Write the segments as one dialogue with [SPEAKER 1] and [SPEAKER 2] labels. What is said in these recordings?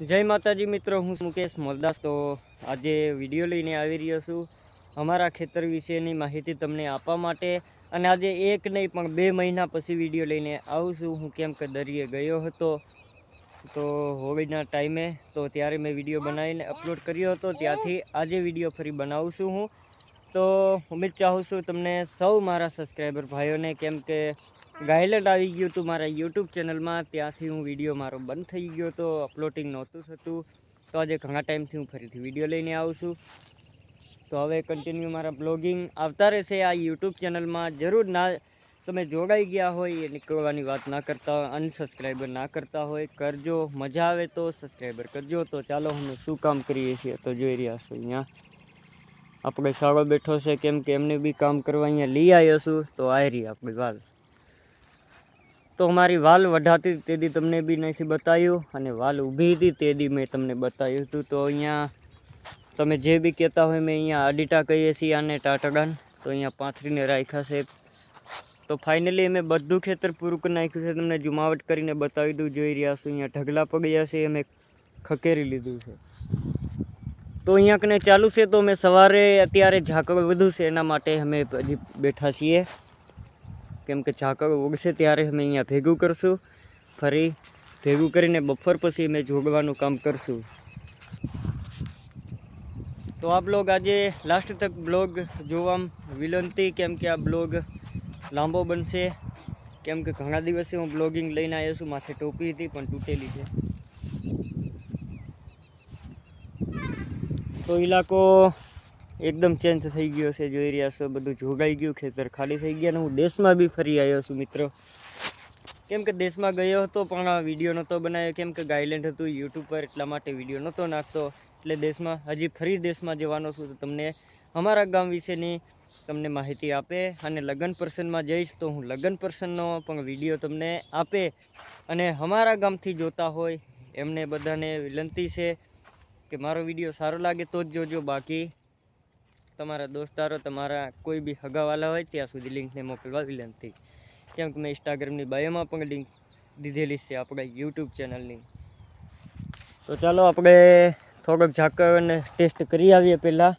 [SPEAKER 1] જય માતાજી મિત્રો, હું મુકેશ મોલદાસ. તો આજે વીડિયો લઈને આવી રહ્યો છું અમારા ખેતર વિશેની માહિતી તમને આપવા માટે. અને આજે એક નહીં, પણ બે મહિના પછી વીડિયો લઈને આવું છું. હું કેમ કે દરિયે ગયો હતો, તો હોળીના ટાઈમે, તો ત્યારે મેં વીડિયો બનાવીને અપલોડ કર્યો હતો. ત્યાંથી આજે વીડિયો ફરી બનાવું છું હું. તો ઉમેદ ચાહું છું તમને સૌ મારા સબસ્ક્રાઈબર ભાઈઓને, કેમ કે ગાયલેટ આવી ગયું હતું મારા યુટ્યુબ ચેનલમાં ત્યાંથી હું વીડિયો મારો બંધ થઈ ગયો હતો અપલોડિંગ નહોતું થતું. તો આજે ઘણા ટાઈમથી હું ફરીથી વીડિયો લઈને આવું છું. તો હવે કન્ટિન્યુ મારા બ્લોગિંગ આવતા રહેશે આ યુટ્યુબ ચેનલમાં જરૂર ના તમે જોડાઈ ગયા હોય એ નીકળવાની વાત ના કરતા અનસબસ્ક્રાઈબર ના કરતા હોય, કરજો. મજા આવે તો સબસ્ક્રાઈબર કરજો. તો ચાલો અમે શું કામ કરીએ છીએ તો જોઈ રહ્યા છો અહીંયા. આપણે સાળો બેઠો છે, કેમ કે એમને બી કામ કરવા અહીંયા લઈ આવ્યો છું. તો આવી રહી આપણી વાલ તો મારી વાલ વઢાતી હતી તે તમને બી નથી બતાવ્યું અને વાલ ઊભી હતી તે દી મેં તમને બતાવ્યું હતું. તો અહીંયા તમે જે બી કહેતા હોય મેં અહીંયા અડીટા કહીએ છીએ આને ટાટડાન. તો અહીંયા પાથરીને રાખ્યા છે. તો ફાઇનલી અમે બધું ખેતર પૂરું નાખ્યું છે. તમને જુમાવટ કરીને બતાવી દઉં, જોઈ રહ્યા છું, અહીંયા ઢગલા પગ્યા છે, અમે ખકેરી લીધું છે. તો અહીંયા કને ચાલુ છે, તો મેં સવારે અત્યારે ઝાકળ વધુ છે, એના માટે અમે હજી બેઠા છીએ. કેમ કે ઝાકળ ઉગશે ત્યારે અમે અહીંયા ભેગું કરશું. ફરી ભેગું કરીને બફર પછી અમે જોગવાનું કામ કરશું. તો આ બ્લોગ આજે લાસ્ટ તક બ્લોગ જોવા વિનંતી કેમ કે આ બ્લોગ લાંબો બનશે. કેમ કે ઘણા દિવસે હું બ્લોગિંગ લઈને આવ્યો છું, માથે ટોપી હતી પણ તૂટેલી છે. તો ઇલાકો એકદમ ચેન્જ થઈ ગયો છે, જોઈ રહ્યા છો, બધું જોગાઈ ગયું, ખેતર ખાલી થઈ ગયા અને હું દેશમાં બી ફરી આવ્યો છું, મિત્રો. કેમ કે દેશમાં ગયો હતો, પણ વીડિયો નહોતો બનાવ્યો. કેમ કે ગાઈલેન્ડ હતું, યુટ્યુબ પર એટલા માટે વીડિયો નહોતો નાખતો. એટલે દેશમાં, હજી ફરી દેશમાં જવાનો છું, તો તમને અમારા ગામ વિશેની તમને માહિતી આપે અને લગ્ન પ્રસંગમાં જઈશ તો હું લગ્ન પ્રસંગનો પણ વીડિયો તમને આપે. અને અમારા ગામથી જોતા હોય, એમને બધાને વિનંતી છે કે મારો વીડિયો સારો લાગે તો જ જોજો. બાકી તમારા દોસ્તારો તમારા કોઈ બી હગાવાલા હોય ત્યાં સુધી લિંકને મોકલવા વિનંતી કેમ કે મેં ઇન્સ્ટાગ્રામની બાયોમાં પણ લિંક દીધેલી છે આપણા યુટ્યુબ ચેનલની. તો ચાલો આપણે થોડોક ઝાકરને ટેસ્ટ કરી આવીએ પહેલાં.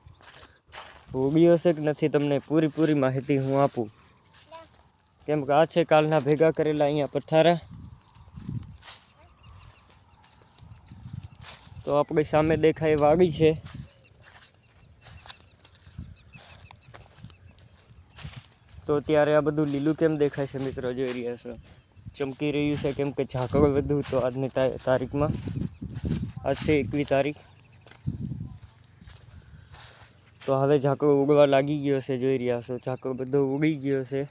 [SPEAKER 1] ઉગ્યો છે કે નથી તમને પૂરી પૂરી માહિતી હું આપું. કેમ કે આ છે કાલના ભેગા કરેલા અહીંયા પથારા. તો આપણી સામે દેખાય વાડી છે. તો ત્યારે આ બધું લીલું કેમ દેખાય છે મિત્રો? જોઈ રહ્યા છો. ચમકી રહ્યું છે કેમ કે ઝાકળ વધુ તો આજની તારીખમાં. આજ છે એકવી તારીખ. તો હવે ઝાકળ ઉગવા લાગી ગયો છે, જોઈ રહ્યા છો. ઝાકળ બધો ઉગી ગયો છે.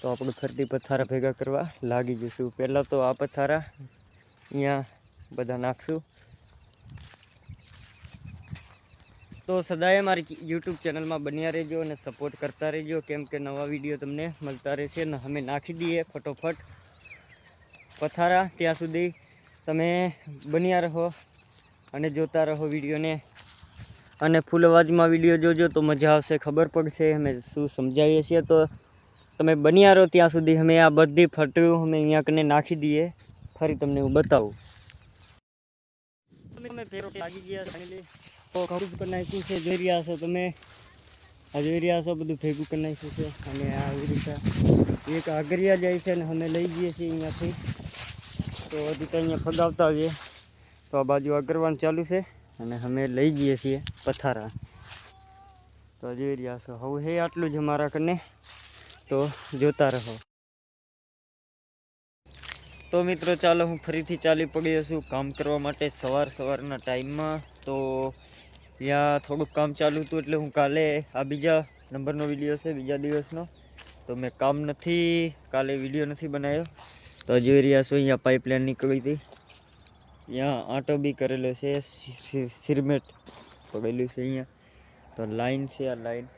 [SPEAKER 1] તો આપણે ફરતી પથારા ભેગા કરવા લાગી જઈશું. પહેલાં તો આ પથારા અહીંયા બધા નાખશું. તો સદાય મારી યુટ્યુબ ચેનલમાં બન્યા રહેજો અને સપોર્ટ કરતા રહેજો. કેમ કે નવા વીડિયો તમને મળતા રહેશે અને અમે નાખી દઈએ ફટોફટ. પથારા ત્યાં સુધી તમે બન્યા રહો અને જોતા રહો વિડીયોને. અને ફૂલ અવાજમાં વીડિયો જોજો તો મજા આવશે, ખબર પડશે, અમે શું સમજાવીએ છીએ. તો તમે બન્યા રહો ત્યાં સુધી અમે આ બધી ફટવું અમે અહીંયા કને નાખી દઈએ. ફરી તમને હું બતાવું. તમે ફેરો લાગી ગયા ખરું કરી નાખ્યું છે, જોઈ રહ્યા છો તમે. આ જોઈ રહ્યા છો, બધું ભેગું કરી નાખ્યું છે. અને આવી રીતે એક આગરિયા જાય છે અને અમે લઈ જઈએ છીએ અહીંયાથી. તો હજી તો અહીંયા ફગાવતા હોઈએ. તો આ બાજુ આગરવાનું ચાલુ છે અને અમે લઈ જઈએ છીએ પથારા. તો જોઈ રહ્યા છો, હવે હે આટલું જ અમારા કને તો જોતા રહો. તો મિત્રો ચાલો હું ફરીથી ચાલી પડ્યો છું કામ કરવા માટે સવાર સવારના ટાઈમમાં. તો ત્યાં થોડુંક કામ ચાલુ હતું એટલે હું કાલે આ બીજા નંબરનો વીડિયો છે, બીજા દિવસનો. તો મેં કામ નથી, કાલે વીડિયો નથી બનાવ્યો. તો જોઈ રહ્યા છો અહીંયા પાઇપલાઇન નીકળી હતી. ત્યાં આંટો બી કરેલો છે સિરમેટ પડેલું છે અહીંયા. તો લાઈન છે આ લાઈન.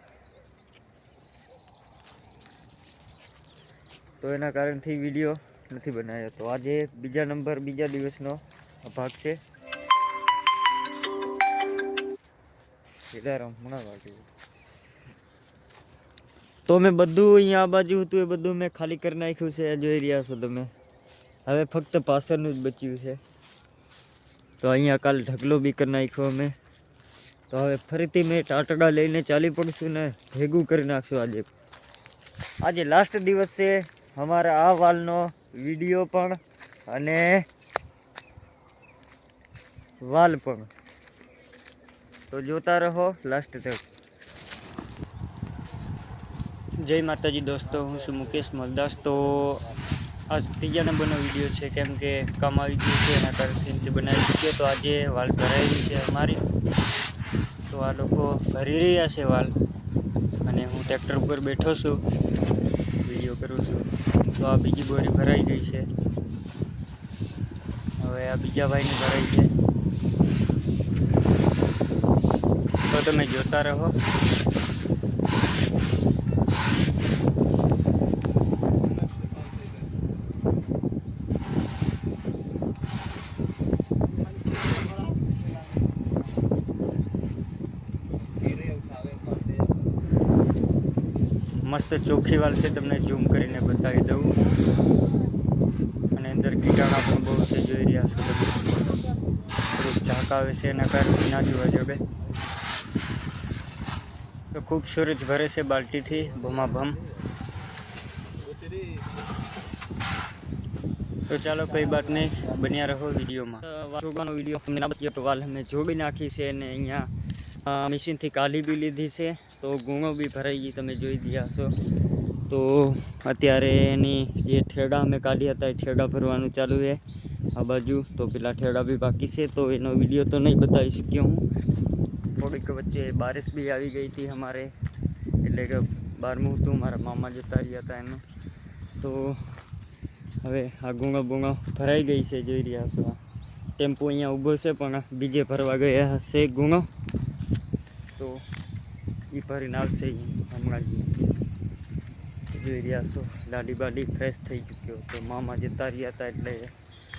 [SPEAKER 1] તો એના કારણથી વીડિયો નથી બનાવ્યો તો આજે બીજા નંબર, બીજા દિવસનો ભાગ છે. તો મેં બધું અહીંયા આ બાજુ હતું, એ બધું મેં ખાલી કરી નાખ્યું છે. જોઈ રહ્યા છો તમે. હવે ફક્ત પાછળનું જ બચ્યું છે. તો અહીંયા કાલ ઢગલો બી કરી નાખ્યો અમે. તો હવે ફરીથી મેં ટાટડા લઈને ચાલી પડશું ને ભેગું કરી નાખશું આજે. આજે લાસ્ટ દિવસ છે અમારા આ વાલનો વીડિયો પણ અને વાલ પણ. તો જોતા રહો લાસ્ટ તક. જય માતાજી દોસ્તો, હું છું મુકેશ મલદાસ. તો આ ત્રીજા નંબરનો વીડિયો છે, કેમ કે કામ આવી ગયું છે, એના કારણે બનાવી શકીએ તો આજે વાલ ભરાયેલી છે અમારી. તો આ લોકો ભરી રહ્યા છે વાલ. અને હું ટ્રેક્ટર ઉપર બેઠો છું. કરું છું. તો આ બીજી બોરી ભરાઈ ગઈ છે. હવે આ બીજા ભાઈની ભરાઈ છે. તો તમે જોતા રહો. મસ્ત ચોખ્ખી વાલ છે, તમને ઝૂમ કરીને બતાવી દઉં. અને અંદર કીટાણા પણ બહુ છે, જોઈ રહ્યા છો તમે. થોડુંક ઝાંક આવે છે, એના કારણે ના જોવા જોડે તો ખૂબ સૂરજ ભરે છે બાલ્ટીથી, ભમાભમ. તો ચાલો કઈ બાત નહીં, બન્યા રહો વિડીયોમાં. વીડિયો તમને વાલ અમે જોડી નાખી છે અને અહીંયા મશીનથી કાઢી બી લીધી છે, તો ગુણો બી ભરાઈ ગઈ તમે જોઈ ગયા છો. તો અત્યારે એની જે ઠેડા અમે કાઢી હતા એ ઠેડા ભરવાનું ચાલુ છે, આ બાજુ. તો પેલા ઠેડા બી બાકી છે, તો એનો વીડિયો તો નહીં બતાવી શક્યો હું. થોડીક વચ્ચે બારિશ બી આવી ગઈ હતી અમારે, એટલે કે બારમું હતું, મારા મામા જતા રહ્યા હતા એનું. તો હવે આ ગુંગા બુંગા ભરાઈ ગઈ છે, જોઈ રહ્યા છો. ટેમ્પો અહીંયા ઊભો છે, પણ બીજે ભરવા ગયા હશે ગુંગો તો એ ભરીને આવશે હમણાં જ. જોઈ રહ્યા છો, લાડી બાડી ફ્રેશ થઈ ચૂક્યો. તો મામા જતા રહ્યા હતા એટલે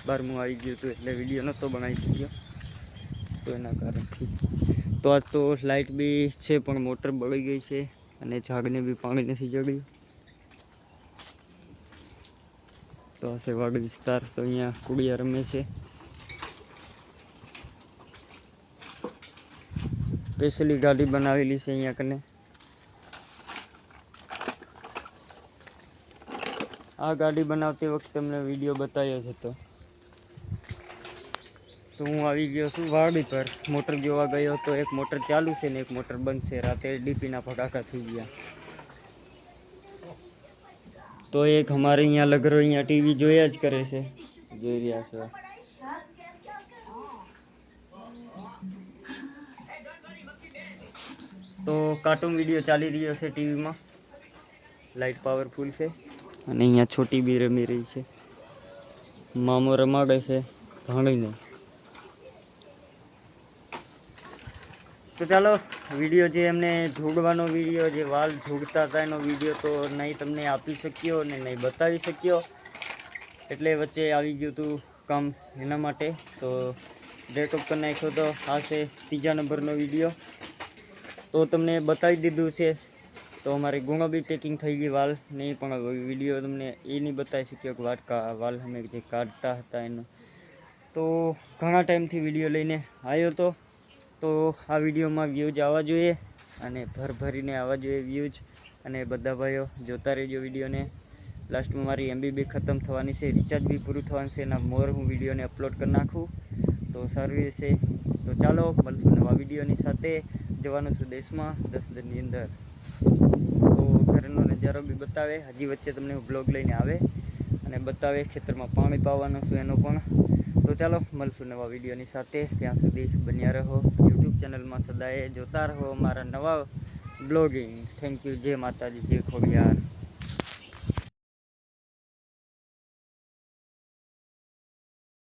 [SPEAKER 1] બારમું આવી ગયું હતું એટલે વીડિયો નહોતો બનાવી શક્યો. તો એના કારણથી. તો આજ તો લાઇટ બી છે, પણ મોટર બળી ગઈ છે અને ઝાડને બી પાણી નથી જગ્યું તો આ છે વાડ વિસ્તાર. તો અહીંયા કુડિયા રમે છે. સ્પેશિયલી ગાડી બનાવેલી છે અહીંયા કને. આ ગાડી બનાવતી વખતે તમને વીડિયો બતાવ્યો જ હતો તો હું આવી ગયો છું વાડી પર. મોટર જોવા ગયો તો એક મોટર ચાલુ છે ને એક મોટર બંધ છે. રાતે ડીપીના ફટાકા થઈ ગયા. તો એક અમારે અહીંયા લગરો અહીંયા ટીવી જોયા જ કરે છે. જોઈ રહ્યા છો. તો કાર્ટૂન વીડિયો ચાલી રહ્યો છે ટીવીમાં. લાઇટ પાવરફુલ છે. અને અહીંયા છોટી બી રમી રહી છે. મામો રમાડે છે ભાણીને. તો ચાલો વીડિયો જે એમને જોડવાનો વીડિયો જે વાલ જોડતા હતા એનો વીડિયો તો નહીં તમને આપી શક્યો ને નહીં બતાવી શક્યો. એટલે વચ્ચે આવી ગયું હતું કામ એના માટે. તો બ્રેકઅપ કરી નાખ્યો તો આ છે ત્રીજા નંબરનો વીડિયો. તો તમને બતાવી દીધું છે. તો અમારી ગુણો બી પેકિંગ થઈ ગઈ વાલ. નહીં પણ વીડિયો તમને એ નહીં બતાવી શક્યો કે વાટ વાલ અમે જે કાઢતા હતા એનો. તો ઘણા ટાઈમથી વીડિયો લઈને આવ્યો હતો તો આ વિડીયોમાં વ્યૂઝ આવવા જોઈએ અને ભર ભરીને આવવા જોઈએ વ્યૂઝ અને બધા ભાઈઓ જોતા રહેજો વિડીયોને લાસ્ટમાં મારી એમબી બી ખતમ થવાની છે. રિચાર્જ બી પૂરું થવાનું છે એના મોર હું વિડીયોને અપલોડ કરી નાખું. તો સારું રહેશે. તો ચાલો મળશું નવા વિડીયોની સાથે. જવાનું છું દેશમાં, દસ દિનની અંદર. તો ઘરનો નજારો બી બતાવે. હજી વચ્ચે તમને બ્લોગ લઈને આવે અને બતાવે ખેતરમાં પાણી પાવાનું છું એનો પણ. તો ચાલો, મળશું નવા વિડીયોની સાથે. ત્યાં સુધી બન્યા રહો. યુટ્યુબ ચેનલમાં સદાય જોતા રહો મારા નવા બ્લોગિંગ થેન્ક યુ જય માતાજી. જય ખોડિયાર.